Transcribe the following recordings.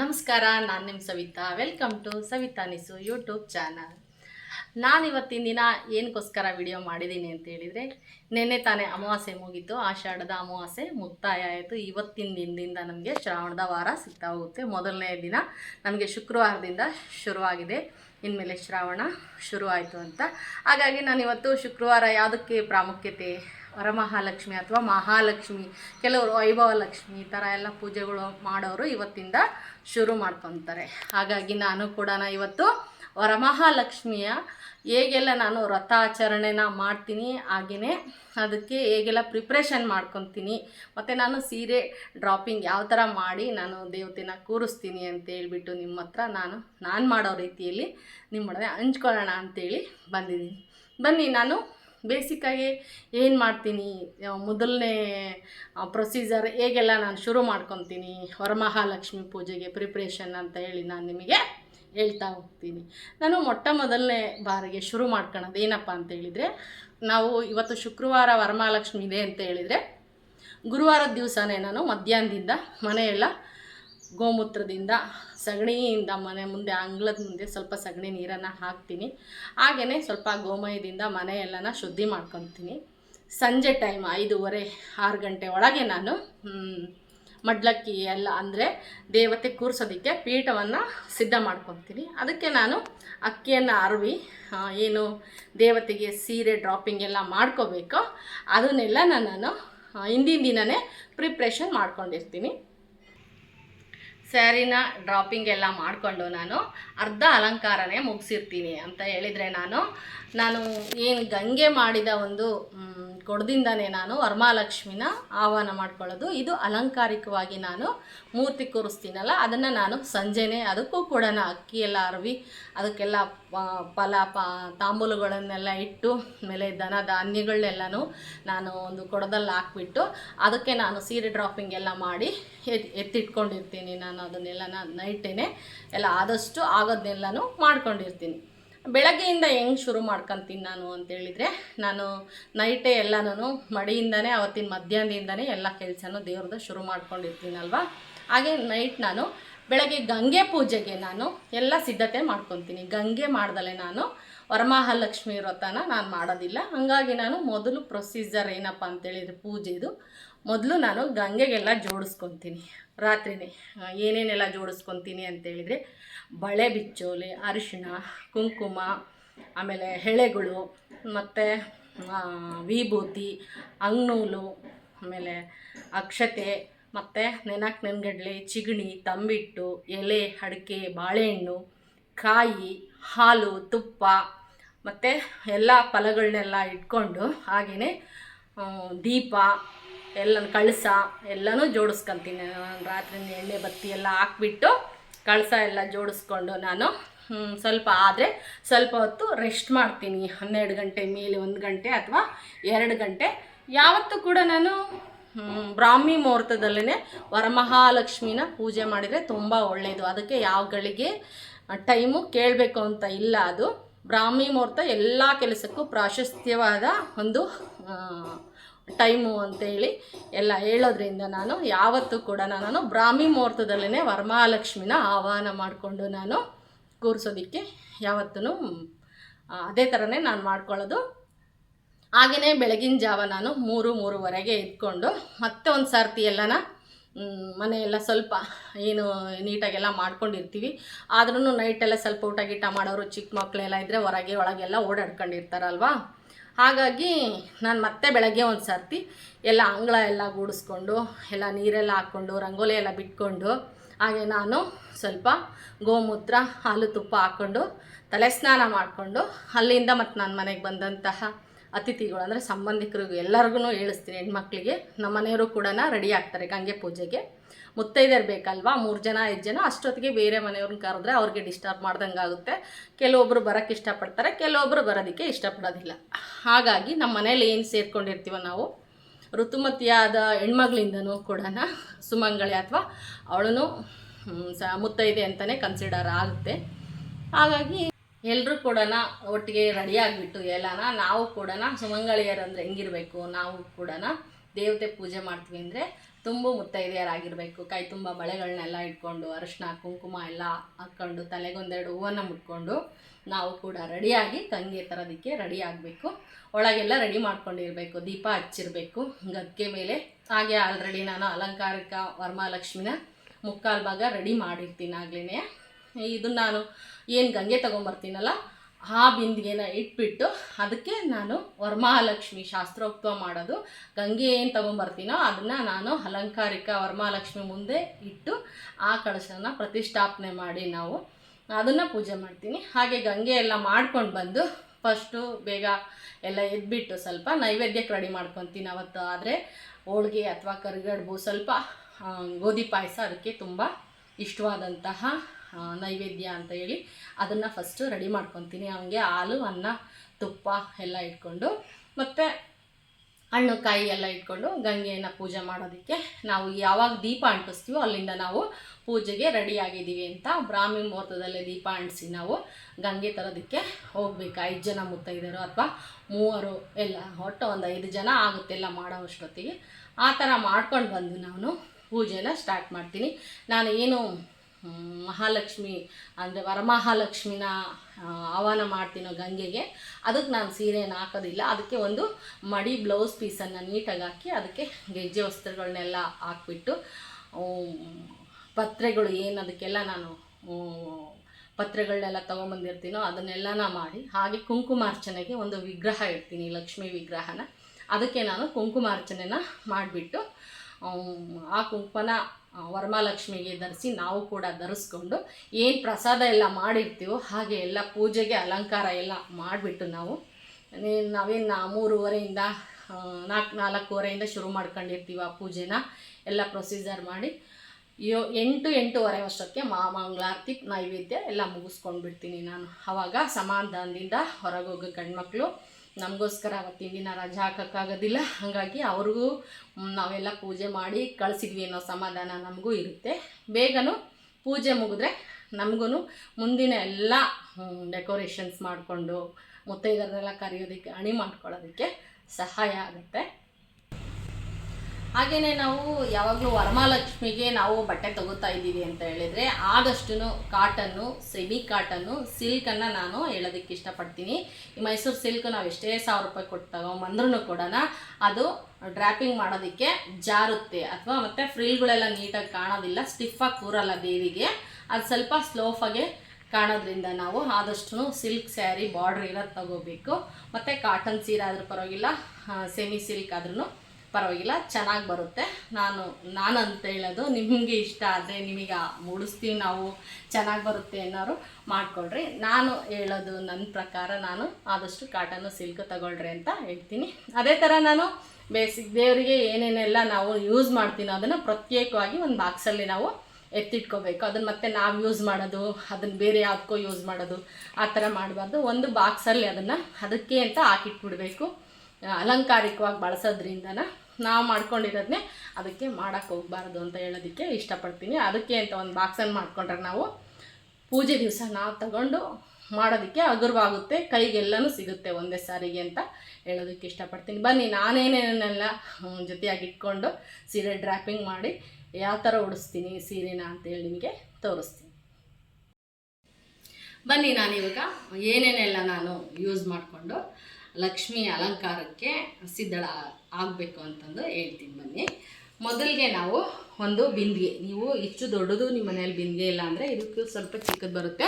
ನಮಸ್ಕಾರ, ನಾನು ನಿಮ್ಮ Savita. Welcome to Savita Nisu YouTube channel ನಾನು ಇವತ್ತಿನ ದಿನ ಏನಕ್ಕೋಸ್ಕರ ವಿಡಿಯೋ ಮಾಡಿದ್ದೀನಿ ಅಂತ ಹೇಳಿದರೆ, ನಿನ್ನೆ ತಾನೇ ಅಮಾವಾಸ್ಯೆ ಮುಗೀತು. ಆಷಾಢದ ಅಮಾವಾಸ್ಯೆ ಮುಕ್ತಾಯ ಆಯಿತು. ಇವತ್ತಿನ ದಿನದಿಂದ ನಮಗೆ ಶ್ರಾವಣದ ವಾರ ಸಿಗ್ತಾ ಹೋಗುತ್ತೆ. ಮೊದಲನೇ ದಿನ ನಮಗೆ ಶುಕ್ರವಾರದಿಂದ ಶುರುವಾಗಿದೆ. ಇನ್ಮೇಲೆ ಶ್ರಾವಣ ಶುರುವಾಯಿತು ಅಂತ. ಹಾಗಾಗಿ ನಾನು ಇವತ್ತು ಶುಕ್ರವಾರ ಯಾವುದಕ್ಕೆ ಪ್ರಾಮುಖ್ಯತೆ ವರಮಹಾಲಕ್ಷ್ಮಿ ಅಥವಾ ಮಹಾಲಕ್ಷ್ಮಿ, ಕೆಲವರು ವೈಭವ ಲಕ್ಷ್ಮಿ ಈ ಥರ ಎಲ್ಲ ಪೂಜೆಗಳು ಮಾಡೋರು ಇವತ್ತಿಂದ ಶುರು ಮಾಡ್ಕೊತಾರೆ. ಹಾಗಾಗಿ ನಾನು ಕೂಡ ಇವತ್ತು ವರಮಹಾಲಕ್ಷ್ಮಿಯ ಹೇಗೆಲ್ಲ ನಾನು ವ್ರತಾಚರಣೆನ ಮಾಡ್ತೀನಿ ಹಾಗೆಯೇ ಅದಕ್ಕೆ ಹೇಗೆಲ್ಲ ಪ್ರಿಪ್ರೇಷನ್ ಮಾಡ್ಕೊತೀನಿ, ಮತ್ತು ನಾನು ಸೀರೆ ಡ್ರಾಪಿಂಗ್ ಯಾವ ಥರ ಮಾಡಿ ನಾನು ದೇವತೆನ ಕೂರಿಸ್ತೀನಿ ಅಂತ ಹೇಳ್ಬಿಟ್ಟು ನಿಮ್ಮ ಹತ್ರ ನಾನು ನಾನು ಮಾಡೋ ರೀತಿಯಲ್ಲಿ ನಿಮ್ಮೊಡನೆ ಹಂಚ್ಕೊಳ್ಳೋಣ ಅಂತೇಳಿ ಬಂದಿದ್ದೀನಿ. ಬನ್ನಿ ನಾನು ಬೇಸಿಕ್ಕಾಗಿ ಏನು ಮಾಡ್ತೀನಿ? ಮೊದಲನೇ ಪ್ರೊಸೀಜರ್ ಹೇಗೆಲ್ಲ ನಾನು ಶುರು ಮಾಡ್ಕೊತೀನಿ? ವರಮಹಾಲಕ್ಷ್ಮಿ ಪೂಜೆಗೆ ಪ್ರಿಪ್ರೇಷನ್ ಅಂತ ಹೇಳಿ ನಾನು ನಿಮಗೆ ಹೇಳ್ತಾ ಹೋಗ್ತೀನಿ. ನಾನು ಮೊಟ್ಟ ಮೊದಲನೇ ಬಾರಿಗೆ ಶುರು ಮಾಡ್ಕೊಳೋದು ಏನಪ್ಪ ಅಂತ ಹೇಳಿದರೆ, ನಾವು ಇವತ್ತು ಶುಕ್ರವಾರ ವರಮಹಾಲಕ್ಷ್ಮಿ ಇದೆ ಅಂತ ಹೇಳಿದರೆ, ಗುರುವಾರದ ದಿವಸನೇ ನಾನು ಮಧ್ಯಾಹ್ನದಿಂದ ಮನೆಯೆಲ್ಲ ಗೋಮೂತ್ರದಿಂದ ಸಗಣಿಯಿಂದ ಮನೆ ಮುಂದೆ, ಅಂಗಳದ ಮುಂದೆ ಸ್ವಲ್ಪ ಸಗಣಿ ನೀರನ್ನು ಹಾಕ್ತೀನಿ. ಹಾಗೆಯೇ ಸ್ವಲ್ಪ ಗೋಮಯದಿಂದ ಮನೆಯೆಲ್ಲನ ಶುದ್ಧಿ ಮಾಡ್ಕೊತೀನಿ. ಸಂಜೆ ಟೈಮ್ ಐದೂವರೆ, ಆರು ಗಂಟೆ ಒಳಗೆ ನಾನು ಮಡ್ಲಕ್ಕಿ ಎಲ್ಲ ಅಂದರೆ ದೇವತೆ ಕೂರಿಸೋದಕ್ಕೆ ಪೀಠವನ್ನು ಸಿದ್ಧ ಮಾಡ್ಕೊತೀನಿ. ಅದಕ್ಕೆ ನಾನು ಅಕ್ಕಿಯನ್ನು ಅರವಿ ಏನು ದೇವತೆಗೆ ಸೀರೆ ಡ್ರಾಪಿಂಗ್ ಎಲ್ಲ ಮಾಡ್ಕೋಬೇಕು ಅದನ್ನೆಲ್ಲ ನಾನು ಹಿಂದಿನ ದಿನವೇ ಪ್ರಿಪ್ರೇಷನ್ ಮಾಡ್ಕೊಂಡಿರ್ತೀನಿ. ಸ್ಯಾರಿನ ಡ್ರಾಪಿಂಗ್ ಎಲ್ಲ ಮಾಡಿಕೊಂಡು ನಾನು ಅರ್ಧ ಅಲಂಕಾರನೇ ಮುಗಿಸಿರ್ತೀನಿ ಅಂತ ಹೇಳಿದರೆ ನಾನು ನಾನು ಏನು ಗಂಗೆ ಮಾಡಿದ ಒಂದು ಕೊಡದಿಂದನೇ ನಾನು ವರಮಹಾಲಕ್ಷ್ಮಿನ ಆಹ್ವಾನ ಮಾಡ್ಕೊಳ್ಳೋದು. ಇದು ಅಲಂಕಾರಿಕವಾಗಿ ನಾನು ಮೂರ್ತಿ ಕೂರಿಸ್ತೀನಲ್ಲ, ಅದನ್ನು ನಾನು ಸಂಜೆನೇ ಅದಕ್ಕೂ ಕೂಡ ಅಕ್ಕಿ ಎಲ್ಲ ಅರವಿ, ಅದಕ್ಕೆಲ್ಲ ಫಲ, ಪಾ, ತಾಂಬೂಲಗಳನ್ನೆಲ್ಲ ಇಟ್ಟು ಮೇಲೆ ದನ ಧಾನ್ಯಗಳನ್ನೆಲ್ಲನೂ ನಾನು ಒಂದು ಕೊಡದಲ್ಲಿ ಹಾಕ್ಬಿಟ್ಟು ಅದಕ್ಕೆ ನಾನು ಸೀರೆ ಡ್ರಾಪಿಂಗ್ ಎಲ್ಲ ಮಾಡಿ ಎತ್, ಎತ್ತಿಟ್ಕೊಂಡಿರ್ತೀನಿ. ನಾನು ಅದನ್ನೆಲ್ಲ ನಾನು ನೈಟೇನೆ ಎಲ್ಲ ಆದಷ್ಟು ಆಗೋದನ್ನೆಲ್ಲನೂ ಮಾಡ್ಕೊಂಡಿರ್ತೀನಿ. ಬೆಳಗ್ಗೆಯಿಂದ ಹೆಂಗೆ ಶುರು ಮಾಡ್ಕೊತೀನಿ ನಾನು ಅಂತೇಳಿದರೆ ನಾನು ನೈಟೇ ಎಲ್ಲನೂ ಮಡಿಯಿಂದನೇ, ಅವತ್ತಿನ ಮಧ್ಯಾಹ್ನದಿಂದನೇ ಎಲ್ಲ ಕೆಲಸನೂ ದೇವ್ರದ್ದು ಶುರು ಮಾಡ್ಕೊಂಡಿರ್ತೀನಲ್ವ? ಹಾಗೆ ನೈಟ್ ನಾನು ಬೆಳಗ್ಗೆ ಗಂಗೆ ಪೂಜೆಗೆ ನಾನು ಎಲ್ಲ ಸಿದ್ಧತೆ ಮಾಡ್ಕೊತೀನಿ. ಗಂಗೆ ಮಾಡ್ದಲೆ ನಾನು ವರಮಹಾಲಕ್ಷ್ಮಿ ವ್ರತನ ನಾನು ಮಾಡೋದಿಲ್ಲ. ಹಾಗಾಗಿ ನಾನು ಮೊದಲು ಪ್ರೊಸೀಜರ್ ಏನಪ್ಪ ಅಂತೇಳಿದರೆ ಪೂಜೆದು, ಮೊದಲು ನಾನು ಗಂಗೆಗೆಲ್ಲ ಜೋಡಿಸ್ಕೊತೀನಿ. ರಾತ್ರಿನೇ ಏನೇನೆಲ್ಲ ಜೋಡಿಸ್ಕೊತೀನಿ ಅಂತೇಳಿದರೆ ಬಳೆ ಬಿಚ್ಚೋಲೆ, ಅರಿಶಿಣ, ಕುಂಕುಮ, ಆಮೇಲೆ ಹೆಳೆಗಳು, ಮತ್ತು ವಿಭೂತಿ ಅಂಗ್ನೂಲು ಆಮೇಲೆ ಅಕ್ಷತೆ, ಮತ್ತು ನೆನಕ್ ನೆನ್ಗಡ್ಲೆ, ಚಿಗಣಿ, ತಂಬಿಟ್ಟು, ಎಲೆ, ಅಡಿಕೆ, ಬಾಳೆಹಣ್ಣು, ಕಾಯಿ, ಹಾಲು, ತುಪ್ಪ, ಮತ್ತು ಎಲ್ಲ ಫಲಗಳನ್ನೆಲ್ಲ ಇಟ್ಕೊಂಡು ಹಾಗೆಯೇ ದೀಪ ಎಲ್ಲ ಕಳಸ, ಎಲ್ಲನೂ ಜೋಡಿಸ್ಕೊತೀನಿ. ರಾತ್ರಿ ಎಣ್ಣೆ ಬತ್ತಿ ಎಲ್ಲ ಹಾಕ್ಬಿಟ್ಟು ಕಳಸ ಎಲ್ಲ ಜೋಡಿಸ್ಕೊಂಡು ನಾನು ಸ್ವಲ್ಪ ಆದರೆ ಸ್ವಲ್ಪ ಹೊತ್ತು ರೆಸ್ಟ್ ಮಾಡ್ತೀನಿ. ಹನ್ನೆರಡು ಗಂಟೆ ಮೇಲೆ ಒಂದು ಗಂಟೆ ಅಥವಾ ಎರಡು ಗಂಟೆ. ಯಾವತ್ತೂ ಕೂಡ ನಾನು ಬ್ರಾಹ್ಮಿ ಮುಹೂರ್ತದಲ್ಲೇ ವರಮಹಾಲಕ್ಷ್ಮಿನ ಪೂಜೆ ಮಾಡಿದರೆ ತುಂಬ ಒಳ್ಳೆಯದು ಅದಕ್ಕೆ ಯಾವ ಗಳಿಗೆ ಟೈಮು ಕೇಳಬೇಕು ಅಂತ ಇಲ್ಲ ಅದು. ಬ್ರಾಹ್ಮಿ ಮುಹೂರ್ತ ಎಲ್ಲ ಕೆಲಸಕ್ಕೂ ಪ್ರಾಶಸ್ತ್ಯವಾದ ಒಂದು ಟೈಮು ಅಂತೇಳಿ ಎಲ್ಲ ಹೇಳೋದ್ರಿಂದ ನಾನು ಯಾವತ್ತೂ ಕೂಡ ನಾನು ಬ್ರಾಹ್ಮಿ ಮುಹೂರ್ತದಲ್ಲೇ ವರಮಹಾಲಕ್ಷ್ಮಿನ ಆಹ್ವಾನ ಮಾಡಿಕೊಂಡು ನಾನು ಕೂರಿಸೋದಕ್ಕೆ ಯಾವತ್ತೂ ಅದೇ ಥರನೇ ನಾನು ಮಾಡ್ಕೊಳ್ಳೋದು. ಹಾಗೆಯೇ ಬೆಳಗಿನ ಜಾವ ನಾನು ಮೂರು, ಮೂರುವರೆಗೆ ಎದ್ಕೊಂಡು ಮತ್ತೆ ಒಂದು ಸರ್ತಿ ಎಲ್ಲನ ಮನೆಯೆಲ್ಲ ಸ್ವಲ್ಪ ಏನು ನೀಟಾಗೆಲ್ಲ ಮಾಡ್ಕೊಂಡಿರ್ತೀವಿ. ಆದ್ರೂ ನೈಟೆಲ್ಲ ಸ್ವಲ್ಪ ಊಟ, ಗೀಟ ಮಾಡೋರು ಚಿಕ್ಕ ಮಕ್ಕಳೆಲ್ಲ ಇದ್ದರೆ ಹೊರಗೆ, ಒಳಗೆಲ್ಲ ಓಡಾಡ್ಕೊಂಡಿರ್ತಾರಲ್ವಾ? ಹಾಗಾಗಿ ನಾನು ಮತ್ತೆ ಬೆಳಗ್ಗೆ ಒಂದು ಸರ್ತಿ ಎಲ್ಲ ಅಂಗಳ ಎಲ್ಲ ಗೂಡಿಸ್ಕೊಂಡು, ಎಲ್ಲ ನೀರೆಲ್ಲ ಹಾಕ್ಕೊಂಡು ರಂಗೋಲಿ ಎಲ್ಲ ಬಿಟ್ಕೊಂಡು, ಹಾಗೆ ನಾನು ಸ್ವಲ್ಪ ಗೋಮೂತ್ರ, ಹಾಲು ತುಪ್ಪ ಹಾಕ್ಕೊಂಡು ತಲೆ ಸ್ನಾನ ಮಾಡಿಕೊಂಡು ಅಲ್ಲಿಂದ ಮತ್ತು ನನ್ನ ಮನೆಗೆ ಬಂದಂತಹ ಅತಿಥಿಗಳು ಅಂದರೆ ಸಂಬಂಧಿಕರಿಗೂ ಎಲ್ಲರಿಗೂ ಹೇಳಿಸ್ತೀನಿ ಹೆಣ್ಮಕ್ಳಿಗೆ. ನಮ್ಮ ಮನೆಯವರು ಕೂಡ ರೆಡಿ ಆಗ್ತಾರೆ ಗಂಗೆ ಪೂಜೆಗೆ. ಮುತ್ತೈದೆಯರು ಬೇಕಲ್ವಾ? ಮೂರು ಜನ, ಐದು ಜನ, ಅಷ್ಟೊತ್ತಿಗೆ ಬೇರೆ ಮನೆಯವ್ರನ್ನ ಕರೆದ್ರೆ ಅವ್ರಿಗೆ ಡಿಸ್ಟರ್ಬ್ ಮಾಡ್ದಂಗೆ ಆಗುತ್ತೆ ಕೆಲವೊಬ್ಬರು ಬರೋಕ್ಕೆ ಇಷ್ಟಪಡ್ತಾರೆ ಕೆಲವೊಬ್ಬರು ಬರೋದಕ್ಕೆ ಇಷ್ಟಪಡೋದಿಲ್ಲ. ಹಾಗಾಗಿ ನಮ್ಮ ಮನೇಲಿ ಏನು ಸೇರ್ಕೊಂಡಿರ್ತೀವೋ ನಾವು, ಋತುಮತಿಯಾದ ಹೆಣ್ಮಗಳಿಂದನೂ ಕೂಡ ಸುಮಂಗಳಿ ಅಥವಾ ಅವಳನ್ನು ಸ, ಮುತ್ತೈದೆ ಅಂತಲೇ ಕನ್ಸಿಡರ್ ಆಗುತ್ತೆ. ಹಾಗಾಗಿ ಎಲ್ಲರೂ ಕೂಡ ಒಟ್ಟಿಗೆ ರೆಡಿಯಾಗಿಬಿಟ್ಟು ಎಲ್ಲನ, ನಾವು ಕೂಡ ಸುಮಂಗಳಿಯರು ಅಂದರೆ ಹೆಂಗಿರಬೇಕು? ನಾವು ಕೂಡ ದೇವತೆ ಪೂಜೆ ಮಾಡ್ತೀವಿ ಅಂದರೆ ತುಂಬ ಮುತ್ತೈದೆಯರಾಗಿರಬೇಕು. ಕೈ ತುಂಬ ಬಳೆಗಳನ್ನೆಲ್ಲ ಇಟ್ಕೊಂಡು, ಅರಶಿನ, ಕುಂಕುಮ ಎಲ್ಲ ಹಾಕ್ಕೊಂಡು, ತಲೆಗೊಂದೆರಡು ಹೂವನ್ನು ಮುಟ್ಕೊಂಡು ನಾವು ಕೂಡ ರೆಡಿಯಾಗಿ ಗಂಗೆ ತರೋದಕ್ಕೆ ರೆಡಿ ಆಗಬೇಕು. ಒಳಗೆಲ್ಲ ರೆಡಿ ಮಾಡ್ಕೊಂಡಿರಬೇಕು. ದೀಪ ಹಚ್ಚಿರಬೇಕು. ಗದ್ಗೆ ಮೇಲೆ ಹಾಗೆ ಆಲ್ರೆಡಿ ನಾನು ಅಲಂಕಾರಿಕ ವರಮಹಾಲಕ್ಷ್ಮಿನ ಮುಕ್ಕಾಲು ಭಾಗ ರೆಡಿ ಮಾಡಿರ್ತೀನಿ ಆಗ್ಲೇ ಇದನ್ನು ನಾನು ಏನು ಗಂಗೆ ತೊಗೊಂಬರ್ತೀನಲ್ಲ ಆ ಬಿಂದಿಗೆನ ಇಟ್ಬಿಟ್ಟು ಅದಕ್ಕೆ ನಾನು ವರಮಹಾಲಕ್ಷ್ಮಿ ಶಾಸ್ತ್ರೋಕ್ತ ಮಾಡೋದು. ಗಂಗೆ ಏನು ತೊಗೊಂಬರ್ತೀನೋ ಅದನ್ನು ನಾನು ಅಲಂಕಾರಿಕ ವರಮಹಾಲಕ್ಷ್ಮಿ ಮುಂದೆ ಇಟ್ಟು ಆ ಕಳಶನ ಪ್ರತಿಷ್ಠಾಪನೆ ಮಾಡಿ ನಾವು ಅದನ್ನು ಪೂಜೆ ಮಾಡ್ತೀನಿ. ಹಾಗೆ ಗಂಗೆ ಎಲ್ಲ ಮಾಡ್ಕೊಂಡು ಬಂದು ಫಸ್ಟು ಬೇಗ ಎಲ್ಲ ಎದ್ಬಿಟ್ಟು ಸ್ವಲ್ಪ ನೈವೇದ್ಯಕ್ಕೆ ರೆಡಿ ಮಾಡ್ಕೊತೀನಿ ಅವತ್ತು. ಆದರೆ ಹೋಳಿಗೆ ಅಥವಾ ಕರಿಗಡ್ಬು ಸ್ವಲ್ಪ ಗೋಧಿ ಪಾಯಸ ಅದಕ್ಕೆ ತುಂಬ ಇಷ್ಟವಾದಂತಹ ನೈವೇದ್ಯ ಅಂತ ಹೇಳಿ ಅದನ್ನು ಫಸ್ಟು ರೆಡಿ ಮಾಡ್ಕೊತೀನಿ. ಅವನಿಗೆ ಹಾಲು, ಅನ್ನ, ತುಪ್ಪ ಎಲ್ಲ ಇಟ್ಕೊಂಡು ಮತ್ತು ಹಣ್ಣು ಕಾಯಿ ಎಲ್ಲ ಇಟ್ಕೊಂಡು ಗಂಗೆಯನ್ನು ಪೂಜೆ ಮಾಡೋದಕ್ಕೆ ನಾವು ಯಾವಾಗ ದೀಪ ಅಂಟಿಸ್ತೀವೋ ಅಲ್ಲಿಂದ ನಾವು ಪೂಜೆಗೆ ರೆಡಿ ಆಗಿದ್ದೀವಿ ಅಂತ ಬ್ರಾಹ್ಮಿ ಮುಹೂರ್ತದಲ್ಲೇ ದೀಪ ಅಂಟಿಸಿ ನಾವು ಗಂಗೆ ತರೋದಕ್ಕೆ ಹೋಗ್ಬೇಕು. ಐದು ಜನ ಮುತ್ತೈದರು ಅಥವಾ ಮೂವರು ಎಲ್ಲ ಒಟ್ಟು ಒಂದು ಐದು ಜನ ಆಗುತ್ತೆ ಎಲ್ಲ ಮಾಡೋ ಅಷ್ಟೊತ್ತಿಗೆ ಆ ಥರ ಮಾಡ್ಕೊಂಡು ಬಂದು ನಾನು ಪೂಜೆನ ಸ್ಟಾರ್ಟ್ ಮಾಡ್ತೀನಿ. ನಾನು ಏನು ಮಹಾಲಕ್ಷ್ಮಿ, ಅಂದರೆ ವರಮಹಾಲಕ್ಷ್ಮಿನ ಆಹ್ವಾನ ಮಾಡ್ತೀನೋ ಗಂಗೆಗೆ, ಅದಕ್ಕೆ ನಾನು ಸೀರೆನ ಹಾಕೋದಿಲ್ಲ. ಅದಕ್ಕೆ ಒಂದು ಮಡಿ ಬ್ಲೌಸ್ ಪೀಸನ್ನು ನೀಟಾಗಿ ಹಾಕಿ ಅದಕ್ಕೆ ಗೆಜ್ಜೆ ವಸ್ತ್ರಗಳನ್ನೆಲ್ಲ ಹಾಕ್ಬಿಟ್ಟು ಪತ್ರೆಗಳು ಏನು ಅದಕ್ಕೆಲ್ಲ ನಾನು ಪತ್ರೆಗಳನ್ನೆಲ್ಲ ತೊಗೊಂಬಂದಿರ್ತೀನೋ ಅದನ್ನೆಲ್ಲನ ಮಾಡಿ, ಹಾಗೆ ಕುಂಕುಮಾರ್ಚನೆಗೆ ಒಂದು ವಿಗ್ರಹ ಇಡ್ತೀನಿ, ಲಕ್ಷ್ಮಿ ವಿಗ್ರಹನ. ಅದಕ್ಕೆ ನಾನು ಕುಂಕುಮಾರ್ಚನೆನ ಮಾಡಿಬಿಟ್ಟು ಆ ಕುಂಕುಮನ ವರಮಹಾಲಕ್ಷ್ಮಿಗೆ ಧರಿಸಿ ನಾವು ಕೂಡ ಧರಿಸ್ಕೊಂಡು ಏನು ಪ್ರಸಾದ ಎಲ್ಲ ಮಾಡಿರ್ತೀವೋ ಹಾಗೆ ಎಲ್ಲ ಪೂಜೆಗೆ ಅಲಂಕಾರ ಎಲ್ಲ ಮಾಡಿಬಿಟ್ಟು ನಾವು ನಾವೇನು ಮೂರುವರೆಯಿಂದ ನಾಲ್ಕು ನಾಲ್ಕೂವರೆಯಿಂದ ಶುರು ಮಾಡ್ಕೊಂಡಿರ್ತೀವಿ ಆ ಪೂಜೆನ. ಎಲ್ಲ ಪ್ರೊಸೀಜರ್ ಮಾಡಿ ಯೋ ಎಂಟು ಎಂಟೂವರೆ ವರ್ಷಕ್ಕೆ ಮಾ ಮಂಗಳಾರತಿ, ನೈವೇದ್ಯ ಎಲ್ಲ ಮುಗಿಸ್ಕೊಂಡ್ಬಿಡ್ತೀನಿ ನಾನು. ಆವಾಗ ಸಮಾಧಾನದಿಂದ ಹೊರಗೋಗೋ ಗಂಡ್ಮಕ್ಳು. ನಮಗೋಸ್ಕರ ಅವತ್ತಿನ ದಿನ ರಜಾ ಹಾಕೋಕ್ಕಾಗೋದಿಲ್ಲ. ಹಾಗಾಗಿ ಅವ್ರಿಗೂ ನಾವೆಲ್ಲ ಪೂಜೆ ಮಾಡಿ ಕಳಿಸಿದ್ವಿ ಅನ್ನೋ ಸಮಾಧಾನ ನಮಗೂ ಇರುತ್ತೆ. ಬೇಗನೂ ಪೂಜೆ ಮುಗಿದ್ರೆ ನಮಗೂ ಮುಂದಿನ ಎಲ್ಲ ಡೆಕೋರೇಷನ್ಸ್ ಮಾಡಿಕೊಂಡು ಮುತ್ತೈದರನ್ನೆಲ್ಲ ಕರೆಯೋದಕ್ಕೆ, ಅಣಿ ಮಾಡ್ಕೊಳ್ಳೋದಕ್ಕೆ ಸಹಾಯ ಆಗುತ್ತೆ. ಹಾಗೆಯೇ ನಾವು ಯಾವಾಗಲೂ ವರಮಹಾಲಕ್ಷ್ಮಿಗೆ ನಾವು ಬಟ್ಟೆ ತಗೋತಾ ಇದ್ದೀವಿ ಅಂತ ಹೇಳಿದರೆ ಆದಷ್ಟು ಕಾಟನ್ನು ಸೆಮಿ ಕಾಟನ್ನು ಸಿಲ್ಕನ್ನು ನಾನು ಹೇಳೋದಕ್ಕೆ ಇಷ್ಟಪಡ್ತೀನಿ. ಈ ಮೈಸೂರು ಸಿಲ್ಕ್ ನಾವು ಎಷ್ಟೇ ಸಾವಿರ ರೂಪಾಯಿ ಕೊಟ್ಟು ತಗೊಂಬಂದ್ರೂ ಕೂಡ ಅದು ಡ್ರಾಪಿಂಗ್ ಮಾಡೋದಕ್ಕೆ ಜಾರುತ್ತೆ ಅಥವಾ ಮತ್ತು ಫ್ರಿಲ್ಗಳೆಲ್ಲ ನೀಟಾಗಿ ಕಾಣೋದಿಲ್ಲ ಸ್ಟಿಫಾಗಿ ಕೂರಲ್ಲ ದೇವಿಗೆ ಅದು ಸ್ವಲ್ಪ ಸ್ಲೋಫಾಗೆ ಕಾಣೋದ್ರಿಂದ ನಾವು ಆದಷ್ಟು ಸಿಲ್ಕ್ ಸ್ಯಾರಿ ಬಾರ್ಡ್ರ್ ಇರೋದು ತಗೋಬೇಕು. ಮತ್ತು ಕಾಟನ್ ಸೀರೆ ಆದರೂ ಪರವಾಗಿಲ್ಲ ಸೆಮಿ ಸಿಲ್ಕ್ ಆದ್ರೂ ಪರವಾಗಿಲ್ಲ, ಚೆನ್ನಾಗಿ ಬರುತ್ತೆ. ನಾನು ನಾನು ಅಂತ ಹೇಳೋದು, ನಿಮಗೆ ಇಷ್ಟ ಆದರೆ ನಿಮಗೆ ಮೂಡಿಸ್ತೀವಿ ನಾವು, ಚೆನ್ನಾಗಿ ಬರುತ್ತೆ ಅನ್ನೋರು ಮಾಡಿಕೊಳ್ರಿ. ನಾನು ಹೇಳೋದು ನನ್ನ ಪ್ರಕಾರ ನಾನು ಆದಷ್ಟು ಕಾಟನ್ನು ಸಿಲ್ಕ್ ತಗೊಳ್ರಿ ಅಂತ ಹೇಳ್ತೀನಿ. ಅದೇ ಥರ ನಾನು ಬೇಸಿಕ್ ದೇವರಿಗೆ ಏನೇನೆಲ್ಲ ನಾವು ಯೂಸ್ ಮಾಡ್ತೀನೋ ಅದನ್ನು ಪ್ರತ್ಯೇಕವಾಗಿ ಒಂದು ಬಾಕ್ಸಲ್ಲಿ ನಾವು ಎತ್ತಿಟ್ಕೋಬೇಕು. ಅದನ್ನು ಮತ್ತೆ ನಾವು ಯೂಸ್ ಮಾಡೋದು, ಅದನ್ನು ಬೇರೆ ಯಾವುದಕ್ಕೋ ಯೂಸ್ ಮಾಡೋದು, ಆ ಥರ ಮಾಡಬಾರ್ದು. ಒಂದು ಬಾಕ್ಸಲ್ಲಿ ಅದನ್ನು ಅದಕ್ಕೆ ಅಂತ ಹಾಕಿಟ್ಬಿಡ್ಬೇಕು. ಅಲಂಕಾರಿಕವಾಗಿ ಬಳಸೋದ್ರಿಂದನ ನಾವು ಮಾಡ್ಕೊಂಡಿರೋದನ್ನೇ ಅದಕ್ಕೆ ಮಾಡೋಕ್ಕೆ ಹೋಗ್ಬಾರ್ದು ಅಂತ ಹೇಳೋದಕ್ಕೆ ಇಷ್ಟಪಡ್ತೀನಿ. ಅದಕ್ಕೆ ಅಂತ ಒಂದು ಬಾಕ್ಸನ್ನು ಮಾಡ್ಕೊಂಡ್ರೆ ನಾವು ಪೂಜೆ ದಿವಸ ನಾವು ತಗೊಂಡು ಮಾಡೋದಕ್ಕೆ ಹಗುರವಾಗುತ್ತೆ. ಕೈಗೆಲ್ಲನೂ ಸಿಗುತ್ತೆ ಒಂದೇ ಸಾರಿಗೆ ಅಂತ ಹೇಳೋದಕ್ಕೆ ಇಷ್ಟಪಡ್ತೀನಿ. ಬನ್ನಿ, ನಾನೇನೇನೆಲ್ಲ ಜೊತೆಯಾಗಿ ಇಟ್ಕೊಂಡು ಸೀರೆ ಡ್ರಾಪಿಂಗ್ ಮಾಡಿ ಯಾವ ಥರ ಉಡಿಸ್ತೀನಿ ಸೀರೆನ ಅಂತೇಳಿ ನಿಮಗೆ ತೋರಿಸ್ತೀನಿ. ಬನ್ನಿ ನಾನಿವಾಗ ಏನೇನೆಲ್ಲ ನಾನು ಯೂಸ್ ಮಾಡಿಕೊಂಡು ಲಕ್ಷ್ಮಿ ಅಲಂಕಾರಕ್ಕೆ ಸಿದ್ಧಳ ಆಗಬೇಕು ಅಂತಂದು ಹೇಳ್ತೀನಿ ಬನ್ನಿ. ಮೊದಲಿಗೆ ನಾವು ಒಂದು ಬಿಂದಿಗೆ, ನೀವು ಹೆಚ್ಚು ದೊಡ್ಡದು ನಿಮ್ಮ ಮನೇಲಿ ಬಿಂದಿಗೆ ಇಲ್ಲ ಅಂದರೆ ಇದಕ್ಕೂ ಸ್ವಲ್ಪ ಚಿಕ್ಕದು ಬರುತ್ತೆ.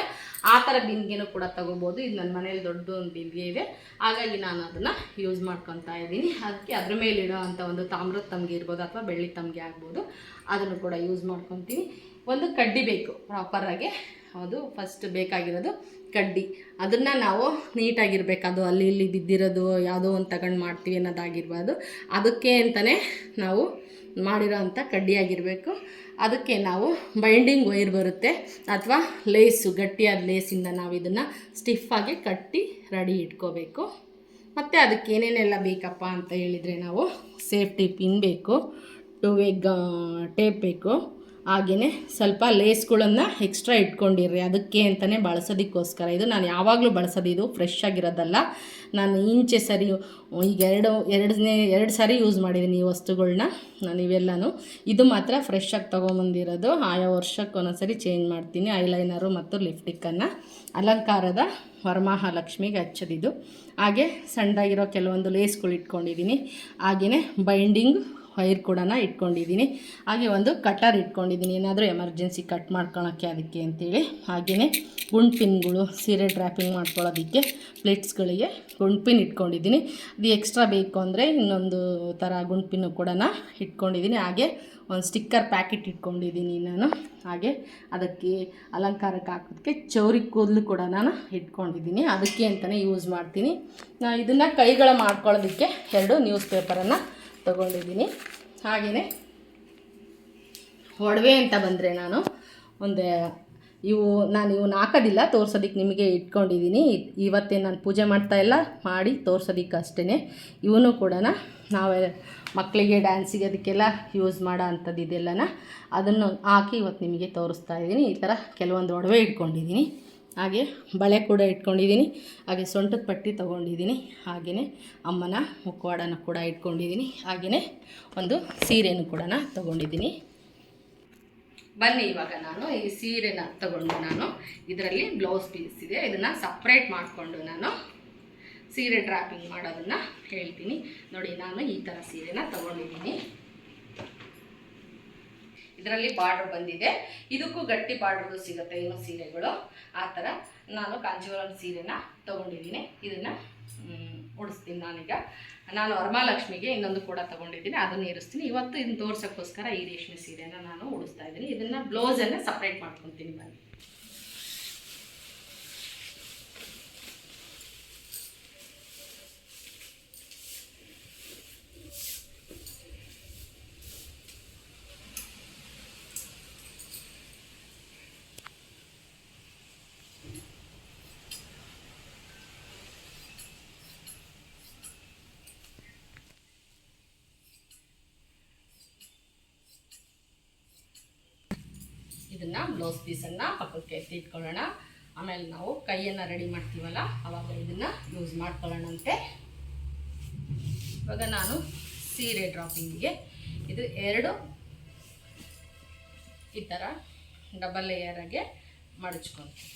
ಆ ಥರ ಬಿಂದಿಗೆನೂ ಕೂಡ ತಗೋಬೋದು. ಇದು ನನ್ನ ಮನೇಲಿ ದೊಡ್ಡ ಒಂದು ಬಿಂದಿಗೆ ಇದೆ. ಹಾಗಾಗಿ ನಾನು ಅದನ್ನು ಯೂಸ್ ಮಾಡ್ಕೊತಾ ಇದ್ದೀನಿ. ಅದಕ್ಕೆ ಅದ್ರ ಮೇಲೆ ಇಡೋ ಒಂದು ತಾಮ್ರದ ತಮ್ಗೆ ಇರ್ಬೋದು ಅಥವಾ ಬೆಳ್ಳಿ ತಮ್ಗೆ ಆಗ್ಬೋದು. ಅದನ್ನು ಕೂಡ ಯೂಸ್ ಮಾಡ್ಕೊತೀನಿ. ಒಂದು ಕಡ್ಡಿ ಬೇಕು ಪ್ರಾಪರಾಗಿ ಅದು ಫಸ್ಟ್ ಬೇಕಾಗಿರೋದು ಕಡ್ಡಿ. ಅದನ್ನು ನಾವು ನೀಟಾಗಿರ್ಬೇಕು ಅದು ಅಲ್ಲಿ ಇಲ್ಲಿ ಬಿದ್ದಿರೋದು, ಯಾವುದೋ ಒಂದು ತಗೊಂಡು ಮಾಡ್ತೀವಿ ಅನ್ನೋದಾಗಿರ್ಬೋದು. ಅದಕ್ಕೆ ಅಂತಲೇ ನಾವು ಮಾಡಿರೋ ಅಂಥ ಕಡ್ಡಿಯಾಗಿರಬೇಕು. ಅದಕ್ಕೆ ನಾವು ಬೈಂಡಿಂಗ್ ವೈರ್ ಬರುತ್ತೆ, ಅಥವಾ ಲೇಸು ಗಟ್ಟಿಯಾದ ಲೇಸಿಂದ ನಾವು ಇದನ್ನು ಸ್ಟಿಫಾಗಿ ಕಟ್ಟಿ ರೆಡಿ ಇಟ್ಕೋಬೇಕು. ಮತ್ತು ಅದಕ್ಕೆ ಏನೇನೆಲ್ಲ ಬೇಕಪ್ಪ ಅಂತ ಹೇಳಿದರೆ ನಾವು ಸೇಫ್ಟಿ ಪಿನ್ ಬೇಕು ಟೂ ವೇ ಟೇಪ್ ಬೇಕು. ಹಾಗೆಯೇ ಸ್ವಲ್ಪ ಲೇಸ್ಗಳನ್ನು ಎಕ್ಸ್ಟ್ರಾ ಇಟ್ಕೊಂಡಿರ್ರಿ. ಅದಕ್ಕೆ ಅಂತಲೇ ಬಳಸೋದಕ್ಕೋಸ್ಕರ. ಇದು ನಾನು ಯಾವಾಗಲೂ ಬಳಸೋದು. ಇದು ಫ್ರೆಶ್ ಆಗಿರೋದಲ್ಲ. ನಾನು ಇಂಚೆ ಸರಿ, ಈಗ ಎರಡು, ಎರಡನೇ, ಎರಡು ಸಾರಿ ಯೂಸ್ ಮಾಡಿದ್ದೀನಿ ಈ ವಸ್ತುಗಳನ್ನ ನಾನು ಇವೆಲ್ಲನೂ. ಇದು ಮಾತ್ರ ಫ್ರೆಶ್ ಆಗಿ ತೊಗೊಂಬಂದಿರೋದು. ಆಯಾ ವರ್ಷಕ್ಕೆ ಒಂದೊಂದ್ಸರಿ ಚೇಂಜ್ ಮಾಡ್ತೀನಿ. ಐಲೈನರು ಮತ್ತು ಲಿಪ್ಟಿಕ್ಕನ್ನು ಅಲಂಕಾರದ ವರಮಹಾಲಕ್ಷ್ಮಿಗೆ ಹಚ್ಚೋದಿದು. ಹಾಗೆ ಸಣ್ಣದಾಗಿರೋ ಕೆಲವೊಂದು ಲೇಸ್ಗಳು ಇಟ್ಕೊಂಡಿದ್ದೀನಿ ಹಾಗೆಯೇ ಬೈಂಡಿಂಗ್ ವೈರ್ ಕೂಡ ಇಟ್ಕೊಂಡಿದ್ದೀನಿ. ಹಾಗೆ ಒಂದು ಕಟರ್ ಇಟ್ಕೊಂಡಿದ್ದೀನಿ. ಏನಾದರೂ ಎಮರ್ಜೆನ್ಸಿ ಕಟ್ ಮಾಡ್ಕೊಳಕ್ಕೆ ಅದಕ್ಕೆ ಅಂತೇಳಿ. ಹಾಗೆಯೇ ಗುಂಡ್ ಪಿನ್ಗಳು ಸೀರೆ ಡ್ರ್ಯಾಪಿಂಗ್ ಮಾಡ್ಕೊಳ್ಳೋದಕ್ಕೆ ಪ್ಲೇಟ್ಸ್ಗಳಿಗೆ ಗುಂಡ್ ಪಿನ್ ಇಟ್ಕೊಂಡಿದ್ದೀನಿ. ಅದು ಎಕ್ಸ್ಟ್ರಾ ಬೇಕು ಅಂದರೆ ಇನ್ನೊಂದು ಥರ ಗುಂಡ್ ಪಿನ್ನು ಕೂಡ ಇಟ್ಕೊಂಡಿದ್ದೀನಿ. ಹಾಗೆ ಒಂದು ಸ್ಟಿಕ್ಕರ್ ಪ್ಯಾಕೆಟ್ ಇಟ್ಕೊಂಡಿದ್ದೀನಿ ನಾನು. ಹಾಗೆ ಅದಕ್ಕೆ ಅಲಂಕಾರಕ್ಕೆ ಹಾಕೋದಕ್ಕೆ ಚೌರಿ ಕೂದಲು ಕೂಡ ನಾನು ಇಟ್ಕೊಂಡಿದ್ದೀನಿ. ಅದಕ್ಕೆ ಅಂತಲೇ ಯೂಸ್ ಮಾಡ್ತೀನಿ. ನಾನು ಇದನ್ನು ಕೈಗಳ ಮಾಡ್ಕೊಳ್ಳೋದಕ್ಕೆ ಎರಡು ನ್ಯೂಸ್ ಪೇಪರನ್ನು ತಗೊಂಡಿದ್ದೀನಿ. ಹಾಗೆಯೇ ಒಡವೆ ಅಂತ ಬಂದರೆ ನಾನು ಒಂದು ಇವು ನಾನು ಇವನ್ನ ಹಾಕೋದಿಲ್ಲ ತೋರ್ಸೋದಕ್ಕೆ ನಿಮಗೆ ಇಟ್ಕೊಂಡಿದ್ದೀನಿ ಇವತ್ತೇ ನಾನು ಪೂಜೆ ಮಾಡ್ತಾ ಇಲ್ಲ, ಮಾಡಿ ತೋರ್ಸೋದಕ್ಕೆ ಅಷ್ಟೇ ಇವನು ಕೂಡ ನಾವು ಮಕ್ಕಳಿಗೆ ಡ್ಯಾನ್ಸಿಗೆ ಅದಕ್ಕೆಲ್ಲ ಯೂಸ್ ಮಾಡೋ ಅಂಥದ್ದು ಇದೆಲ್ಲನ ಅದನ್ನು ಹಾಕಿ ಇವತ್ತು ನಿಮಗೆ ತೋರಿಸ್ತಾ ಇದ್ದೀನಿ ಈ ಥರ ಕೆಲವೊಂದು ಒಡವೆ ಇಟ್ಕೊಂಡಿದ್ದೀನಿ ಹಾಗೆ ಬಳೆ ಕೂಡ ಇಟ್ಕೊಂಡಿದ್ದೀನಿ. ಹಾಗೆ ಸೊಂಟದ ಪಟ್ಟಿ ತೊಗೊಂಡಿದ್ದೀನಿ. ಹಾಗೆಯೇ ಅಮ್ಮನ ಮುಖವಾಡನ ಕೂಡ ಇಟ್ಕೊಂಡಿದ್ದೀನಿ. ಹಾಗೆಯೇ ಒಂದು ಸೀರೆಯನ್ನು ಕೂಡ ತೊಗೊಂಡಿದ್ದೀನಿ. ಬನ್ನಿ ಇವಾಗ ನಾನು. ಈ ಸೀರೆನ ತಗೊಂಡು ನಾನು ಇದರಲ್ಲಿ ಬ್ಲೌಸ್ ಪೀಸ್ ಇದೆ. ಇದನ್ನು ಸಪ್ರೇಟ್ ಮಾಡಿಕೊಂಡು ನಾನು ಸೀರೆ ಡ್ರಾಪಿಂಗ್ ಮಾಡೋದನ್ನು ಹೇಳ್ತೀನಿ. ನೋಡಿ ನಾನು ಈ ಥರ ಸೀರೆನ ತಗೊಂಡಿದ್ದೀನಿ. ಇದರಲ್ಲಿ ಬಾರ್ಡರ್ ಬಂದಿದೆ. ಇದಕ್ಕೂ ಗಟ್ಟಿ ಬಾರ್ಡರ್ ಸಿಗುತ್ತೆ ಇನ್ನು ಸೀರೆಗಳು. ಆ ಥರ ನಾನು ಕಾಂಜೀವರಂ ಸೀರೆನ ತೊಗೊಂಡಿದ್ದೀನಿ. ಇದನ್ನು ಉಡಿಸ್ತೀನಿ ನಾನೀಗ. ನಾನು ವರಮಹಾಲಕ್ಷ್ಮಿಗೆ ಇನ್ನೊಂದು ಕೂಡ ತೊಗೊಂಡಿದ್ದೀನಿ. ಅದನ್ನು ಇರಿಸ್ತೀನಿ ಇವತ್ತು ಇದನ್ನು ತೋರ್ಸೋಕ್ಕೋಸ್ಕರ ಈ ರೇಷ್ಮೆ ಸೀರೆನ ನಾನು ಉಡಿಸ್ತಾ ಇದ್ದೀನಿ. ಇದನ್ನು ಬ್ಲೌಸನ್ನು ಸಪ್ರೇಟ್ ಮಾಡ್ಕೊತೀನಿ ಬನ್ನಿ. ಇದನ್ನು ಬ್ಲೌಸ್ ಪೀಸನ್ನು ಪಕ್ಕಕ್ಕೆ ಎತ್ತಿ ಇಟ್ಕೊಳ್ಳೋಣ ಆಮೇಲೆ ನಾವು ಕೈಯನ್ನು ರೆಡಿ ಮಾಡ್ತೀವಲ್ಲ, ಅವಾಗ ಇದನ್ನು ಯೂಸ್ ಮಾಡ್ಕೊಳ್ಳೋಣಂತೆ. ಇವಾಗ ನಾನು ಸೀರೆ ಡ್ರಾಪಿಂಗಿಗೆ ಇದು ಎರಡು ಈ ಥರ ಡಬಲ್ ಲೇಯರಾಗೆ ಮಡಚ್ಕೊತೀವಿ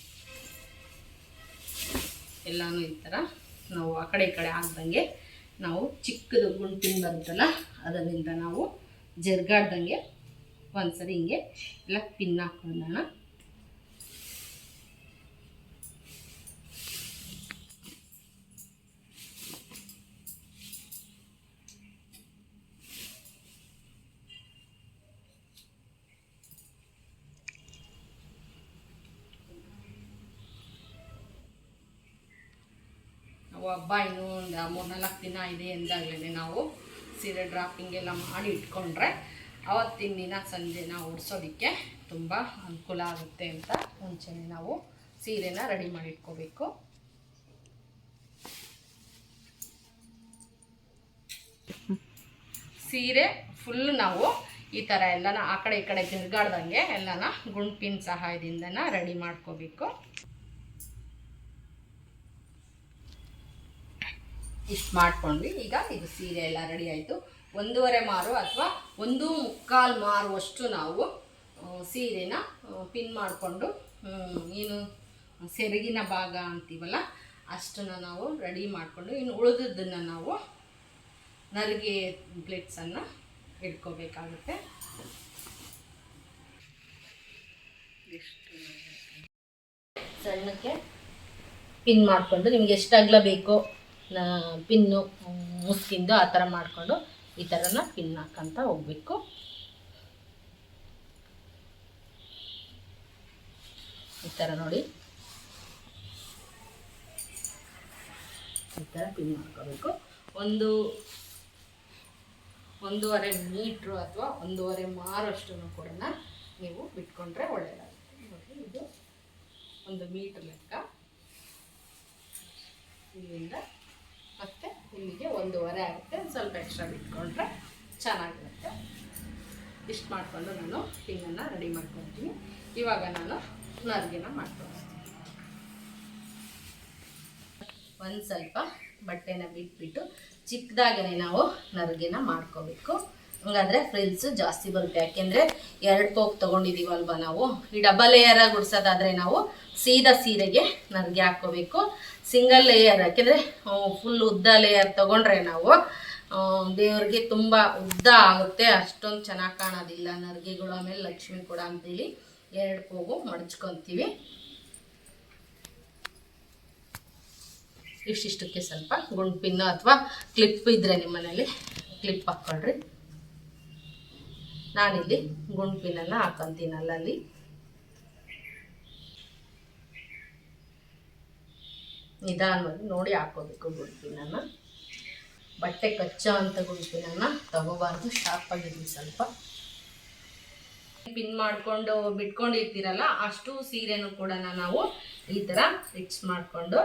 ಎಲ್ಲನೂ ಈ ಥರ ನಾವು ಆ ಕಡೆ ಈ ಕಡೆ ಆಗ್ದಂಗೆ ನಾವು ಚಿಕ್ಕದು ಗುಂಟಿನ ಬರುತ್ತಲ್ಲ, ಅದರಿಂದ ನಾವು ಜರ್ಗಾಡ್ದಂಗೆ ಒಂದ್ಸರಿ ಹಿಂಗೆ ಎಲ್ಲ ಪಿನ್ ಹಾಕೊಳ್ಳೋಣ ನಾವು ಹಬ್ಬ ಇನ್ನೂ ಒಂದು ಮೂರ್ನಾಲ್ಕು ದಿನ ಇದೆ ಎಂದಾಗಲೇ ನಾವು ಸೀರೆ ಡ್ರಾಪಿಂಗ್ ಎಲ್ಲ ಮಾಡಿ ಇಟ್ಕೊಂಡ್ರೆ ಅವತ್ತಿನ ದಿನ ಸಂಜೆ ನಾವು ಉಡ್ಸೋದಕ್ಕೆ ತುಂಬ ಅನುಕೂಲ ಆಗುತ್ತೆ ಅಂತ ಮುಂಚೆನೇ ನಾವು ಸೀರೆನ ರೆಡಿ ಮಾಡಿ ಇಟ್ಕೋಬೇಕು ಸೀರೆ ಫುಲ್ ನಾವು ಈ ಥರ ಎಲ್ಲನ ಆ ಕಡೆ ಈ ಕಡೆ ತಿರ್ಗಾಡ್ದಂಗೆ ಎಲ್ಲನ ಗುಂಪಿನ ಸಹಾಯದಿಂದನ ರೆಡಿ ಮಾಡ್ಕೋಬೇಕು. ಇಷ್ಟು ಮಾಡ್ಕೊಂಡ್ವಿ. ಈಗ ಇದು ಸೀರೆ ಎಲ್ಲ ರೆಡಿ ಆಯಿತು. ಒಂದೂವರೆ ಮಾರು ಅಥವಾ ಒಂದು ಮುಕ್ಕಾಲು ಮಾರುವಷ್ಟು ನಾವು ಸೀರೆನ ಪಿನ್ ಮಾಡಿಕೊಂಡು ಏನು ಸೆರಗಿನ ಭಾಗ ಅಂತೀವಲ್ಲ, ಅಷ್ಟನ್ನು ನಾವು ರೆಡಿ ಮಾಡಿಕೊಂಡು, ಇನ್ನು ಉಳಿದದ್ದನ್ನು ನಾವು ನರಿಗೆ ಪ್ಲೇಟ್ಸನ್ನು ಇಟ್ಕೋಬೇಕಾಗುತ್ತೆ ಸಣ್ಣಕ್ಕೆ ಪಿನ್ ಮಾಡಿಕೊಂಡು, ನಿಮ್ಗೆ ಎಷ್ಟು ಬೇಕೋ ಪಿನ್ನು ಮುಸ್ಕಿಂದು ಆ ಥರ ಮಾಡಿಕೊಂಡು ಈ ಥರನ ಪಿನ್ ಹಾಕಂತ ಹೋಗ್ಬೇಕು. ಈ ಥರ ನೋಡಿ. ಈ ಥರ ಪಿನ್ ಮಾಡ್ಕೋಬೇಕು ಒಂದು, ಒಂದೂವರೆ ಮೀಟ್ರು ಅಥವಾ ಒಂದೂವರೆ ಮಾರಷ್ಟು ಕೂಡ ನೀವು ಬಿಟ್ಕೊಂಡ್ರೆ ಒಳ್ಳೆಯದಾಗುತ್ತೆ ನೋಡಿ, ಇದು ಒಂದು ಮೀಟ್ರ್ ಲೆಕ್ಕ. ಇಲ್ಲಿಂದ ಮತ್ತೆ ಇಲ್ಲಿಗೆ ಒಂದೂವರೆ ಆಗುತ್ತೆ. ಸ್ವಲ್ಪ ಎಕ್ಸ್ಟ್ರಾ ಬಿಟ್ಕೊಂಡ್ರೆ ಚೆನ್ನಾಗಿರುತ್ತೆ. ಇಷ್ಟು ಮಾಡಿಕೊಂಡು ನಾನು ಪಿನ್ನನ್ನು ರೆಡಿ ಮಾಡ್ಕೊತೀನಿ ಇವಾಗ ನಾನು ನರ್ಗಿನ ಮಾಡ್ಕೊಳ್ತೀನಿ ಒಂದು ಸ್ವಲ್ಪ ಬಟ್ಟೆನ ಬಿಟ್ಬಿಟ್ಟು ಚಿಕ್ಕದಾಗೇ ನಾವು ನರ್ಗಿನ ಮಾಡ್ಕೋಬೇಕು. ಹಂಗಾದ್ರೆ ಫ್ರಿಲ್ಸ್ ಜಾಸ್ತಿ ಬರುತ್ತೆ. ಯಾಕೆಂದರೆ ಎರಡು ಪೋಕ್ ತೊಗೊಂಡಿದ್ದೀವಲ್ವ ನಾವು? ಈ ಡಬಲ್ ಲೇಯರ್ ಆಗಿ ಉಡ್ಸೋದಾದ್ರೆ ನಾವು ಸೀದಾ ಸೀರೆಗೆ ನರ್ಗೆ ಹಾಕ್ಕೋಬೇಕು. ಸಿಂಗಲ್ ಲೇಯರ್ ಯಾಕೆಂದರೆ ಫುಲ್ ಉದ್ದ ಲೇಯರ್ ತಗೊಂಡ್ರೆ ನಾವು ದೇವ್ರಿಗೆ ತುಂಬ ಉದ್ದ ಆಗುತ್ತೆ. ಅಷ್ಟೊಂದು ಚೆನ್ನಾಗಿ ಕಾಣೋದಿಲ್ಲ ನರ್ಗೆಗಳು. ಆಮೇಲೆ ಲಕ್ಷ್ಮಿ ಕೂಡ ಅಂತೇಳಿ ಎರಡು ಪೋಗು ಮಡಚ್ಕೊತೀವಿ. ಇಷ್ಟಿಷ್ಟಕ್ಕೆ ಸ್ವಲ್ಪ ಗುಂಡ್ ಪಿನ್ನು ಅಥವಾ ಕ್ಲಿಪ್ ಇದ್ದರೆ ನಿಮ್ಮನೇಲಿ. ಕ್ಲಿಪ್ ಹಾಕ್ಕೊಳ್ರಿ. ನಾನಿಲ್ಲಿ ಗುಂಡು ಪಿನ್ನನ್ನು ಹಾಕೊಂತೀನಿ ಅಲ್ಲಲ್ಲಿ ನಿಧಾನವಾಗಿ ನೋಡಿ ಹಾಕೋಬೇಕು ಗುಂಡು ಪಿನ್ನನ್ನು ಬಟ್ಟೆ ಕಚ್ಚೋ ಅಂತ ಗುಂಡು ಪಿನ್ನನ್ನು ತಗೋಬಾರ್ದು ಶಾರ್ಪ್ ಆಗಿದ್ವಿ ಸ್ವಲ್ಪ. ಪಿನ್ ಮಾಡ್ಕೊಂಡು ಬಿಟ್ಕೊಂಡಿರ್ತೀರಲ್ಲ, ಅಷ್ಟು ಸೀರೆನೂ ಕೂಡ ನಾವು ಈ ಥರ ಫಿಕ್ಸ್ ಮಾಡಿಕೊಂಡು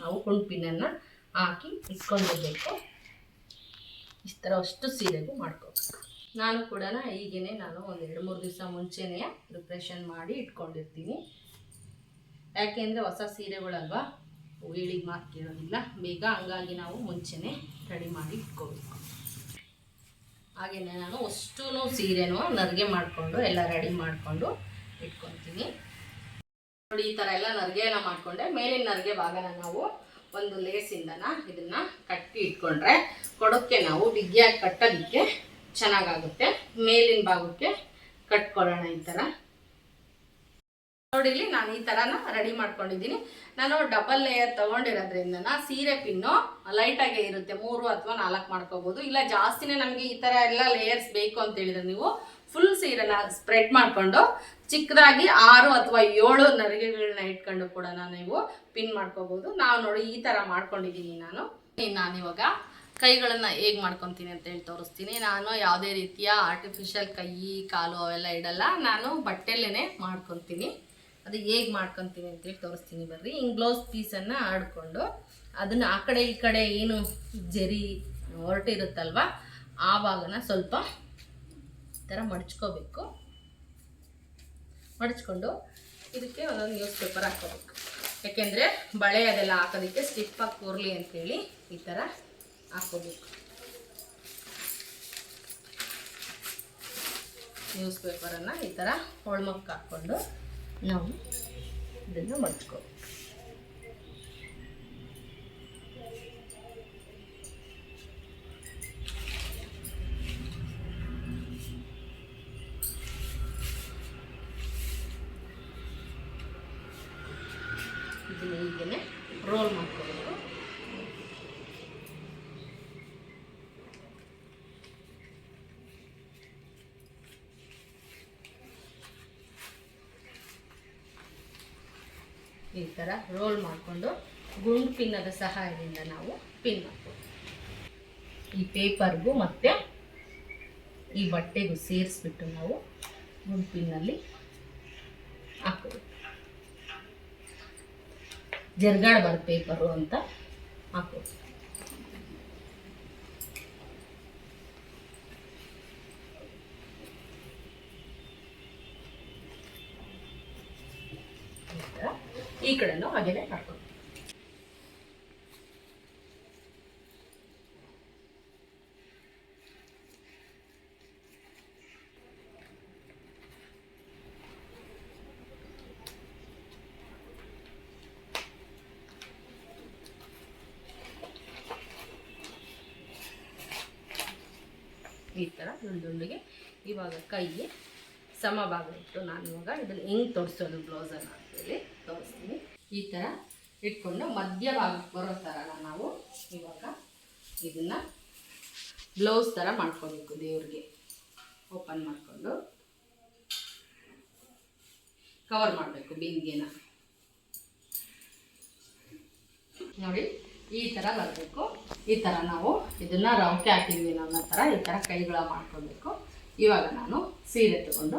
ನಾವು ಕುಂಪಿನನ್ನು ಹಾಕಿ ಇಟ್ಕೊಂಡಿರ್ಬೇಕು. ಈ ಥರ ಅಷ್ಟು ಸೀರೆಗೂ ಮಾಡ್ಕೋಬೇಕು. ನಾನು ಕೂಡ ಈಗೇನೆ ನಾನು ಒಂದು ಎರಡು ಮೂರು ದಿವಸ ಮುಂಚೆನೇ ಪ್ರಿಪ್ರೇಷನ್ ಮಾಡಿ ಇಟ್ಕೊಂಡಿರ್ತೀನಿ. ಯಾಕೆಂದರೆ ಹೊಸ ಸೀರೆಗಳಲ್ವಾ? ಹೇಳಿಗೆ ಮಾತು ಕೇಳೋದಿಲ್ಲ. ಬೇಗ ಹಂಗಾಗಿ ನಾವು ಮುಂಚೆನೇ ರೆಡಿ ಮಾಡಿ ಇಟ್ಕೋಬೇಕು. ಹಾಗೆಯೇ ನಾನು ಅಷ್ಟೂ ಸೀರೆನೂ ನರಿಗೆ ಮಾಡಿಕೊಂಡು, ಎಲ್ಲ ರೆಡಿ ಮಾಡಿಕೊಂಡು ಇಟ್ಕೊತೀನಿ. ನೋಡಿ, ಈ ಥರ ಎಲ್ಲ ನರಿಗೆ ಎಲ್ಲ ಮಾಡಿಕೊಂಡೆ. ಮೇಲಿನ ನರಿಗೆ ಭಾಗನ ನಾವು ಒಂದು ಲೇಸಿಂದನ ಇದನ್ನ ಕಟ್ಟಿ ಇಟ್ಕೊಂಡ್ರೆ, ಕೊಡೋಕ್ಕೆ ನಾವು ಬಿಗಿಯಾಗಿ ಕಟ್ಟೋದಕ್ಕೆ ಚೆನ್ನಾಗಾಗುತ್ತೆ. ಮೇಲಿನ ಭಾಗಕ್ಕೆ ಕಟ್ಕೊಳ್ಳೋಣ ಈ ಥರ ನೋಡಿ ನಾನು ಈ ಥರನ ರೆಡಿ ಮಾಡ್ಕೊಂಡಿದ್ದೀನಿ. ನಾನು ಡಬಲ್ ಲೇಯರ್ ತೊಗೊಂಡಿರೋದ್ರಿಂದ ಸೀರೆ ಪಿನ್ನು ಲೈಟಾಗೇ ಇರುತ್ತೆ. ಮೂರು ಅಥವಾ ನಾಲ್ಕು ಮಾಡ್ಕೋಬೋದು. ಇಲ್ಲ ಜಾಸ್ತಿನೇ ನಮಗೆ ಈ ಥರ ಎಲ್ಲ ಲೇಯರ್ಸ್ ಬೇಕು ಅಂತ ಹೇಳಿದ್ರೆ ನೀವು ಫುಲ್ ಸೀರೆನ ಸ್ಪ್ರೆಡ್ ಮಾಡಿಕೊಂಡು ಚಿಕ್ಕದಾಗಿ ಆರು ಅಥವಾ ಏಳು ನರಿಗೆಗಳನ್ನ ಇಟ್ಕೊಂಡು ಕೂಡ ನೀವು ಪಿನ್ ಮಾಡ್ಕೋಬೋದು. ನಾವು ನೋಡಿ ಈ ಥರ ಮಾಡ್ಕೊಂಡಿದ್ದೀನಿ ನಾನು. ನಾನಿವಾಗ ಕೈಗಳನ್ನು ಹೇಗೆ ಮಾಡ್ಕೊತೀನಿ ಅಂತ ಹೇಳಿ ತೋರಿಸ್ತೀನಿ. ನಾನು ಯಾವುದೇ ರೀತಿಯ ಆರ್ಟಿಫಿಷಿಯಲ್ ಕೈ, ಕಾಲು ಅವೆಲ್ಲ ಇಡಲ್ಲ. ನಾನು ಬಟ್ಟೆಲ್ಲೇ ಮಾಡ್ಕೊತೀನಿ. ಅದು ಹೇಗೆ ಮಾಡ್ಕೊತೀನಿ ಅಂತೇಳಿ ತೋರಿಸ್ತೀನಿ ಬರ್ರಿ. ಹಿಂಗೆ ಬ್ಲೌಸ್ ಪೀಸನ್ನು ಆಡ್ಕೊಂಡು ಅದನ್ನು ಆ ಕಡೆ ಈ ಕಡೆ ಏನು ಜರಿ ಹೊರಟಿರುತ್ತಲ್ವ ಆ ಭಾಗನ ಸ್ವಲ್ಪ ಈ ಥರ ಮಡಚ್ಕೋಬೇಕು. ಮಡಚ್ಕೊಂಡು ಇದಕ್ಕೆ ಒಂದೊಂದು ನ್ಯೂಸ್ ಪೇಪರ್ ಹಾಕೋಬೇಕು ಯಾಕೆಂದರೆ ಬಳೆ ಅದೆಲ್ಲ ಹಾಕೋದಕ್ಕೆ ಸ್ಟಿಫಾಗಿ ಕೂರಲಿ ಅಂತೇಳಿ ಈ ಥರ ಹಾಕೋಬೇಕು ನ್ಯೂಸ್ ಪೇಪರನ್ನು ಈ ಥರ ಹೊಳ್ಮಕ್ಕೆ ಹಾಕ್ಕೊಂಡು ನಾವು ಇದನ್ನು ಮಡ್ಚ್ಕೋಬೇಕು ಈ ಥರ ರೋಲ್ ಮಾಡಿಕೊಂಡು ಗುಂಡು ಪಿನ್ನದ ಸಹಾಯದಿಂದ ನಾವು ಪಿನ್ ಮಾಡ್ಬೋದು. ಈ ಪೇಪರ್ಗೂ ಮತ್ತು ಈ ಬಟ್ಟೆಗೂ ಸೇರಿಸ್ಬಿಟ್ಟು ನಾವು ಗುಂಡು ಪಿನ್ನಲ್ಲಿ ಹಾಕ್ಬೋದು. ಜರ್ಗಾಡಬಾರ್ದು ಪೇಪರು ಅಂತ ಹಾಕೋದು ಈ ಥರ ಈ ಕಡೆನೂ ಹಾಗೇನೆ ಮಾಡ್ಕೊಂಡು ಈ ಥರ ನಂದೊಂದಿಗೆ ಇವಾಗ ಕೈಗೆ ಸಮ ಭಾಗ ಇಟ್ಟು ನಾನು ಇವಾಗ ಇದನ್ನು ಹೆಂಗೆ ತೋರಿಸೋದು ಬ್ಲೌಸನ್ನು ಈ ಥರ ಇಟ್ಕೊಂಡು ಮಧ್ಯ ಬರೋ ಥರ ನಾವು ಇವಾಗ ಇದನ್ನು ಬ್ಲೌಸ್ ಥರ ಮಾಡ್ಕೋಬೇಕು ದೇವ್ರಿಗೆ. ಓಪನ್ ಮಾಡಿಕೊಂಡು ಕವರ್ ಮಾಡಬೇಕು ಬಿಂದಿಗೆನ. ನೋಡಿ, ಈ ಥರ ಬರಬೇಕು. ಈ ಥರ ನಾವು ಇದನ್ನು ರೌಕೆ ಹಾಕಿದ್ವಿ ಅನ್ನೋ ಥರ ಈ ಥರ ಕೈಗಳ ಮಾಡ್ಕೊಬೇಕು. ಇವಾಗ ನಾನು ಸೀರೆ ತಗೊಂಡು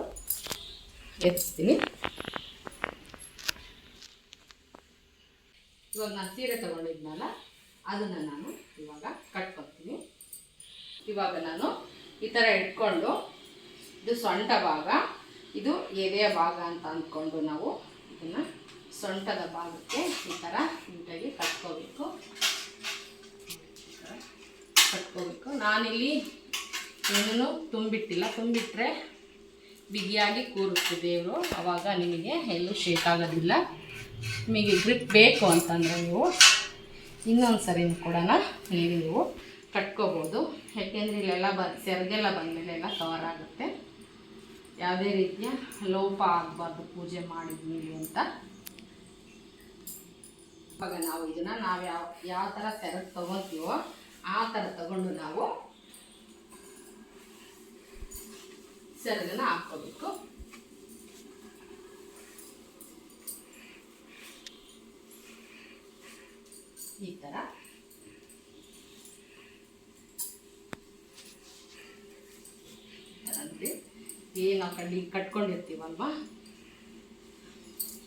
ಎತ್ತಿಸ್ತೀನಿ. ಇವಾಗ ನಾನು ಸೀರೆ ತಗೊಂಡಿದ್ನಲ್ಲ, ಅದನ್ನು ನಾನು ಇವಾಗ ಕಟ್ಕೊತೀನಿ ಇವಾಗ ನಾನು ಈ ಥರ ಇಟ್ಕೊಂಡು, ಇದು ಸೊಂಟ ಭಾಗ, ಇದು ಎದೆಯ ಭಾಗ ಅಂತ ಅಂದ್ಕೊಂಡು ನಾವು ಇದನ್ನು ಸೊಂಟದ ಭಾಗಕ್ಕೆ ಈ ಥರ ನೀಟಾಗಿ ಕಟ್ಕೋಬೇಕು ಕಟ್ಕೋಬೇಕು ನಾನಿಲ್ಲಿ ಏನೂ ತುಂಬಿಟ್ಟಿಲ್ಲ. ತುಂಬಿಟ್ರೆ ಬಿಗಿಯಾಗಿ ಕೂರುತ್ತೆ ದೇವರು. ಆವಾಗ ನಿಮಗೆ ಎಲ್ಲೂ ಶೇಕ್ ಆಗೋದಿಲ್ಲ. ನಿಮಗೆ ಗ್ರಿಪ್ ಬೇಕು ಅಂತಂದರೆ ನೀವು ಇನ್ನೊಂದು ಸರಿ ಕೂಡ ನೀರು ನೀವು ಕಟ್ಕೋಬೋದು. ಯಾಕೆಂದರೆ ಇಲ್ಲೆಲ್ಲ ಬ ಸೆರಗೆಲ್ಲ ಬಂದಮೇಲೆ ಎಲ್ಲ ಕವರ್ ಆಗುತ್ತೆ. ಯಾವುದೇ ರೀತಿಯ ಲೋಪ ಆಗಬಾರ್ದು ಪೂಜೆ ಮಾಡಿದ್ಮೇಲೆ ಅಂತ. ಇವಾಗ ನಾವು ಇದನ್ನು ನಾವು ಯಾವ ಯಾವ ಥರ ಸೆರಗು ತೊಗೊತೀವೋ ಆ ಥರ ತಗೊಂಡು ನಾವು ಸೆರೆಗನ್ನು ಹಾಕ್ಕೋಬೇಕು. ಈ ಥರ ಅಂದರೆ ಏನು ಕಡ್ಡಿ ಕಟ್ಕೊಂಡಿರ್ತೀವಲ್ವ?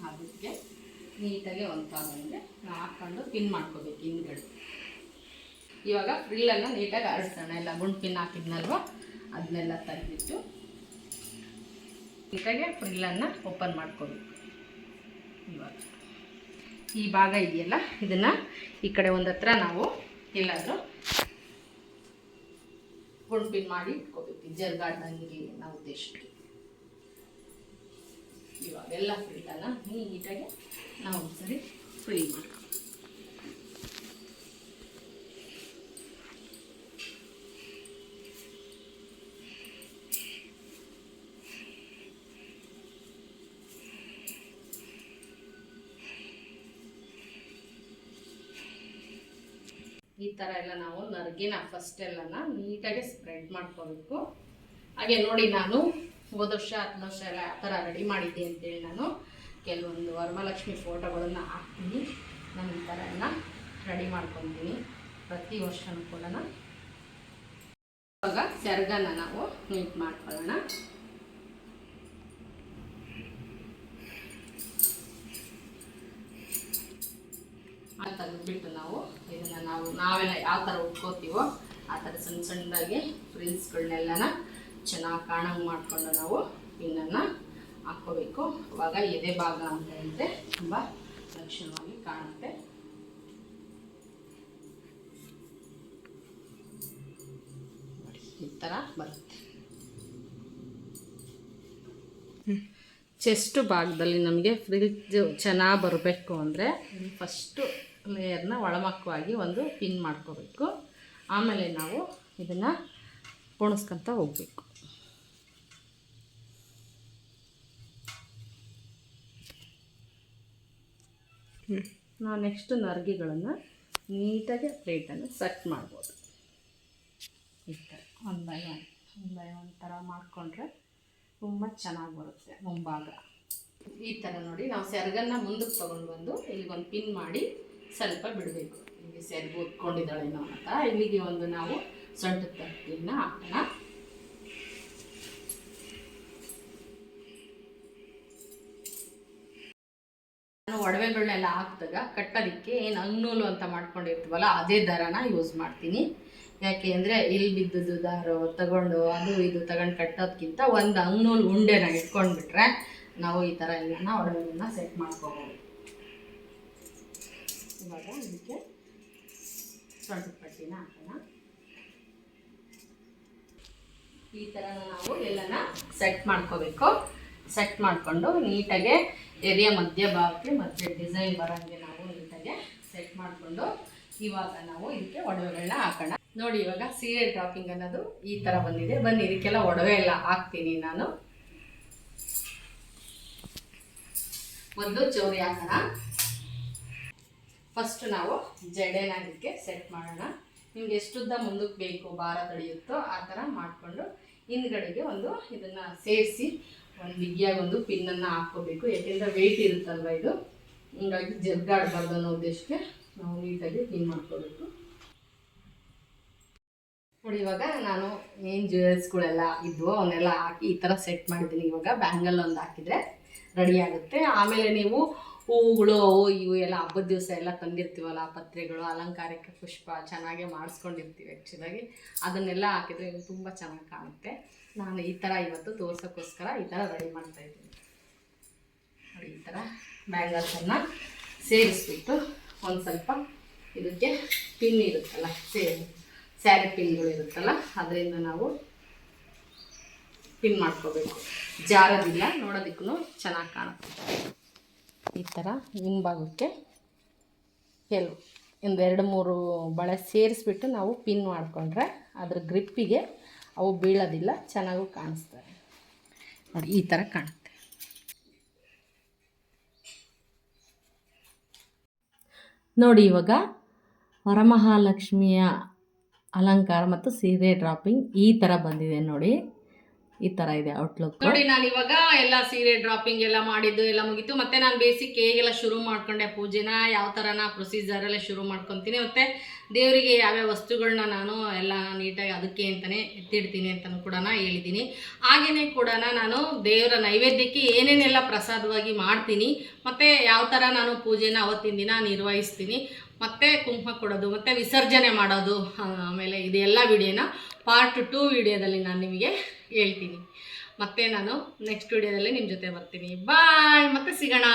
ಅದಕ್ಕೆ ನೀಟಾಗಿ ಒಂದು ನಾವು ಹಾಕ್ಕೊಂಡು ಪಿನ್ ಮಾಡ್ಕೋಬೇಕು ಹಿಂದ್ಗಡೆ. ಇವಾಗ ಫ್ರಿಲ್ಲನ್ನು ನೀಟಾಗಿ ಅಳಿಸೋಣ ಎಲ್ಲ ಗುಂಡು ಪಿನ್ ಹಾಕಿದ್ನಲ್ವ? ಅದನ್ನೆಲ್ಲ ತೆಗೆದಿಟ್ಟು ನೀಟಾಗಿ ಫ್ರಿಲ್ಲನ್ನು ಓಪನ್ ಮಾಡ್ಕೋಬೇಕು. ಇವಾಗ. ಈ ಭಾಗ ಇದೆಯಲ್ಲ? ಇದನ್ನು ಈ ಕಡೆ ಒಂದು ಹತ್ರ ನಾವು ಎಲ್ಲಾದರೂ ಗುಂಡು ಪಿನ್ ಮಾಡಿ ಇಟ್ಕೋಬೇಕು. ಜರ್ಗಾಡ್ದಂಗಿರಲಿ ನಾವು ಉದ್ದೇಶಕ್ಕೆ ಇವಾಗೆಲ್ಲ ಫ್ರಿಲ್ಲನ್ನು ನೀಟಾಗಿ ನಾವು ಒಂದ್ಸರಿ ಫ್ರೀ ಮಾಡ್ಕೊ ಈ ಥರ ಎಲ್ಲ ನಾವು ನರ್ಗಿನ ಫಸ್ಟ್ ಎಲ್ಲನ ನೀಟಾಗಿ ಸ್ಪ್ರೆಡ್ ಮಾಡ್ಕೋಬೇಕು. ಹಾಗೆ ನೋಡಿ ನಾನು, ಹೋದ ವರ್ಷ, ಹತ್ತು ವರ್ಷ ಎಲ್ಲ ಆ ಥರ ರೆಡಿ ಮಾಡಿದ್ದೆ ಅಂತೇಳಿ ನಾನು. ಕೆಲವೊಂದು ವರಮಹಾಲಕ್ಷ್ಮಿ ಫೋಟೋಗಳನ್ನು ಹಾಕ್ತೀನಿ. ನಾನು ಈ ಥರ ಎಲ್ಲ ರೆಡಿ ಮಾಡ್ಕೊತೀನಿ. ಪ್ರತಿ ವರ್ಷನೂ ಕೂಡ ಇವಾಗ ಸೆರಗನ್ನ ನಾವು ನೀಟ್ ಮಾಡ್ಕೊಳ್ಳೋಣ. ಆ ತೆಗೆದ್ಬಿಟ್ಟು ನಾವು ಇದನ್ನು ನಾವು ನಾವೆಲ್ಲ ಯಾವ ಥರ ಉಟ್ಕೋತೀವೋ ಆ ಥರ ಸಣ್ಣ ಸಣ್ಣದಾಗಿ ಫ್ರಿಲ್ಸ್ಗಳನ್ನೆಲ್ಲನ ಚೆನ್ನಾಗಿ ಕಾಣಂಗೆ ಮಾಡಿಕೊಂಡು ನಾವು ಪಿನ್ನನ್ನು ಹಾಕ್ಕೋಬೇಕು. ಅವಾಗ ಎದೆ ಭಾಗ ಅಂತ ಹೇಳಿದ್ರೆ ತುಂಬ ಲಕ್ಷಣವಾಗಿ ಕಾಣುತ್ತೆ. ಈ ಥರ ಬರುತ್ತೆ. ಚೆಸ್ಟ್ ಭಾಗದಲ್ಲಿ ನಮಗೆ ಫ್ರಿಜ್ ಚೆನ್ನಾಗಿ ಬರಬೇಕು ಅಂದರೆ ಫಸ್ಟು ಲೇಯರ್ನ ಒಳಮಕ್ಕವಾಗಿ ಒಂದು ಪಿನ್ ಮಾಡ್ಕೋಬೇಕು. ಆಮೇಲೆ ನಾವು ಇದನ್ನು ಪೋಣಿಸ್ಕೊತ ಹೋಗಬೇಕು. ನಾವು ನೆಕ್ಸ್ಟ್ ನರ್ಗಿಗಳನ್ನು ನೀಟಾಗಿ ಪ್ಲೇಟನ್ನು ಸೆಟ್ ಮಾಡ್ಬೋದು. ಈ ಥರ one by one. One by one ಥರ ಮಾಡಿಕೊಂಡ್ರೆ ತುಂಬ ಚೆನ್ನಾಗಿ ಬರುತ್ತೆ ಮುಂಭಾಗ. ಈ ಥರ ನೋಡಿ ನಾವು ಸೆರಗನ್ನು ಮುಂದಕ್ಕೆ ತೊಗೊಂಡು ಬಂದು ಇಲ್ಲಿಗೊಂದು ಪಿನ್ ಮಾಡಿ ಸ್ವಲ್ಪ ಬಿಡಬೇಕು. ಇಲ್ಲಿ ಸೆರಗು ಉತ್ಕೊಂಡಿದ್ದಾಳೇನೋ ಅಂತ. ಇಲ್ಲಿಗೆ ಒಂದು ನಾವು ಸೊಂಟದ ತಟ್ಟಿನ ಹಾಕೋಣ. ನಾನು ಒಡವೆಗಳನ್ನೆಲ್ಲ ಹಾಕಿದಾಗ ಕಟ್ಟೋದಕ್ಕೆ ಏನು ಅಂಗ್ನೂಲು ಅಂತ ಮಾಡ್ಕೊಂಡಿರ್ತೀವಲ್ಲ, ಅದೇ ದಾರನ ಯೂಸ್ ಮಾಡ್ತೀನಿ. ಯಾಕೆ ಅಂದರೆ ಇಲ್ಲಿ ಬಿದ್ದದ್ದು ದಾರ, ತಗೊಂಡು ಅದು ಇದು ತಗೊಂಡು ಕಟ್ಟೋದಕ್ಕಿಂತ ಒಂದು ಅಂಗ್ನೂಲು ಉಂಡೆನ ಇಟ್ಕೊಂಡ್ಬಿಟ್ರೆ ನಾವು ಈ ಥರ ಎಲ್ಲನ ಒಡವೆಗಳನ್ನ ಸೆಟ್ ಮಾಡ್ಕೋಬೋದು. ಇವಾಗ ಇದಕ್ಕೆ ಸ್ವಲ್ಪ ಪಟ್ಟಿನ ಹಾಕೋಣ. ಈ ಥರ ನಾವು ಎಲ್ಲನ ಸೆಟ್ ಮಾಡ್ಕೋಬೇಕು. ಸೆಟ್ ಮಾಡಿಕೊಂಡು ನೀಟಾಗೆ ಎದೆಯ ಮಧ್ಯ ಭಾಗಕ್ಕೆ ಮತ್ತೆ ಡಿಸೈನ್ ಬರೋಂಗೆ ನಾವು ನೀಟಾಗೆ ಸೆಟ್ ಮಾಡಿಕೊಂಡು ಇವಾಗ ನಾವು ಇದಕ್ಕೆ ಒಡವೆಗಳನ್ನ ಹಾಕೋಣ. ನೋಡಿ ಇವಾಗ ಸೀರೆ ಡ್ರಾಪಿಂಗ್ ಅನ್ನೋದು ಈ ಥರ ಬಂದಿದೆ. ಬನ್ನಿ, ಇದಕ್ಕೆಲ್ಲ ಒಡವೆ ಎಲ್ಲ ಹಾಕ್ತೀನಿ ನಾನು. ಒಂದು ಚೌರಿ ಹಾಕೋಣ. ಫಸ್ಟ್ ನಾವು ಜಡೆನ ಇದಕ್ಕೆ ಸೆಟ್ ಮಾಡೋಣ. ನಿಮ್ಗೆ ಎಷ್ಟುದ್ದ ಮುಂದಕ್ಕೆ ಬೇಕು, ಭಾರ ತಡೆಯುತ್ತೋ ಆ ಥರ ಮಾಡಿಕೊಂಡು ಹಿಂದ್ಗಡೆಗೆ ಒಂದು ಇದನ್ನು ಸೇರಿಸಿ, ಒಂದು ಬಿಗಿಯಾಗಿ ಒಂದು ಪಿನ್ನನ್ನು ಹಾಕ್ಕೋಬೇಕು. ಯಾಕೆಂದರೆ ವೆಯ್ಟ್ ಇರುತ್ತಲ್ವ ಇದು? ಹಿಂಗಾಗಿ ಜರ್ಗಾಡಬಾರ್ದು ಅನ್ನೋ ಉದ್ದೇಶಕ್ಕೆ ನಾವು ನೀಟಾಗಿ ಪಿನ್ ಮಾಡ್ಕೋಬೇಕು. ನೋಡಿ, ಇವಾಗ ನಾನು ಏನು ಜ್ಯುವೆಲ್ಸ್ಗಳೆಲ್ಲ ಇದ್ವೋ, ಅವನ್ನೆಲ್ಲ ಹಾಕಿ ಈ ಥರ ಸೆಟ್ ಮಾಡಿದ್ದೀನಿ. ಇವಾಗ ಬ್ಯಾಂಗಲ್ ಒಂದು ಹಾಕಿದರೆ ರೆಡಿ ಆಗುತ್ತೆ. ಆಮೇಲೆ ನೀವು ಹೂವುಗಳು, ಅವು ಇವು ಎಲ್ಲ ಹಬ್ಬದ ದಿವಸ ಎಲ್ಲ ತಂದಿರ್ತೀವಲ್ಲ, ಪತ್ರೆಗಳು ಅಲಂಕಾರಕ್ಕೆ ಪುಷ್ಪ ಚೆನ್ನಾಗೆ ಮಾಡಿಸ್ಕೊಂಡಿರ್ತೀವಿ ಆ್ಯಕ್ಚುಲಾಗಿ ಅದನ್ನೆಲ್ಲ ಹಾಕಿದ್ರೆ ತುಂಬ ಚೆನ್ನಾಗಿ ಕಾಣುತ್ತೆ. ನಾನು ಈ ಥರ ಇವತ್ತು ತೋರ್ಸೋಕ್ಕೋಸ್ಕರ ಈ ಥರ ರೆಡಿ ಮಾಡ್ತಾ ಇದ್ದೀನಿ. ಈ ಥರ ಬ್ಯಾಂಗಲ್ಸನ್ನು ಸೇರಿಸ್ಬಿಟ್ಟು ಒಂದು ಸ್ವಲ್ಪ ಇದಕ್ಕೆ ಪಿನ್ ಇರುತ್ತಲ್ಲ ಸೇರಿ ಸ್ಯಾರಿ ಪಿನ್ಗಳು ಇರುತ್ತಲ್ಲ, ಅದರಿಂದ ನಾವು ಪಿನ್ ಮಾಡ್ಕೋಬೇಕು. ಜಾರದಿಲ್ಲ ನೋಡೋದಕ್ಕೂ ಚೆನ್ನಾಗಿ ಕಾಣುತ್ತೆ. ಈ ಥರ ಹಿಂಭಾಗಕ್ಕೆ ಕೆಲವು ಎರಡು ಮೂರು ಬಳೆ ಸೇರಿಸ್ಬಿಟ್ಟು ನಾವು ಪಿನ್ ಮಾಡಿಕೊಂಡ್ರೆ ಅದ್ರ ಗ್ರಿಪ್ಪಿಗೆ ಅವು ಬೀಳೋದಿಲ್ಲ, ಚೆನ್ನಾಗೂ ಕಾಣಿಸ್ತವೆ ನೋಡಿ, ಈ ಥರ ಕಾಣುತ್ತೆ. ನೋಡಿ, ಇವಾಗ ವರಮಹಾಲಕ್ಷ್ಮಿಯ ಅಲಂಕಾರ ಮತ್ತು ಸೀರೆ ಡ್ರಾಪಿಂಗ್ ಈ ಥರ ಬಂದಿದೆ ನೋಡಿ. ಈ ತರ ಇದೆ ಔಟ್ಲುಕ್ ನೋಡಿ, ನಾನು ಇವಾಗ ಎಲ್ಲ ಸೀರೆ ಡ್ರಾಪಿಂಗ್ ಎಲ್ಲ ಮಾಡಿದ್ದು, ಎಲ್ಲ ಮುಗೀತು. ಮತ್ತೆ ನಾನು ಬೇಸಿಕ್ ಹೇಗೆಲ್ಲ ಶುರು ಮಾಡ್ಕೊಂಡೆ, ಪೂಜೆನ, ಯಾವ ಥರನ ಪ್ರೊಸೀಜರ್ ಎಲ್ಲ ಶುರು ಮಾಡ್ಕೊತೀನಿ. ಮತ್ತೆ ದೇವರಿಗೆ ಯಾವ್ಯಾವ ವಸ್ತುಗಳನ್ನ ನಾನು ಎಲ್ಲ ನೀಟಾಗಿ ಅದಕ್ಕೆ ಅಂತಾನೆ ಎತ್ತಿಡ್ತೀನಿ ಅಂತಲೂ ಕೂಡ ಹೇಳಿದ್ದೀನಿ. ಹಾಗೆಯೇ ಕೂಡ ನಾನು ದೇವರ ನೈವೇದ್ಯಕ್ಕೆ ಏನೇನೆಲ್ಲ ಪ್ರಸಾದವಾಗಿ ಮಾಡ್ತೀನಿ, ಮತ್ತೆ ಯಾವ ಥರ ನಾನು ಪೂಜೆನ ಅವತ್ತಿನ ದಿನ ನಿರ್ವಹಿಸ್ತೀನಿ ಮತ್ತು ಕುಂಕುಮ ಕೊಡೋದು, ಮತ್ತು ವಿಸರ್ಜನೆ ಮಾಡೋದು ಆಮೇಲೆ ಇದೆಲ್ಲ ವಿಡಿಯೋನ ಪಾರ್ಟ್ ಟೂ ವಿಡಿಯೋದಲ್ಲಿ ನಾನು ನಿಮಗೆ ಹೇಳ್ತೀನಿ. ಮತ್ತೆ ನಾನು ನೆಕ್ಸ್ಟ್ ವಿಡಿಯೋದಲ್ಲಿ ನಿಮ್ಮ ಜೊತೆ ಬರ್ತೀನಿ. ಬಾಯ್ ಮತ್ತೆ ಸಿಗೋಣ.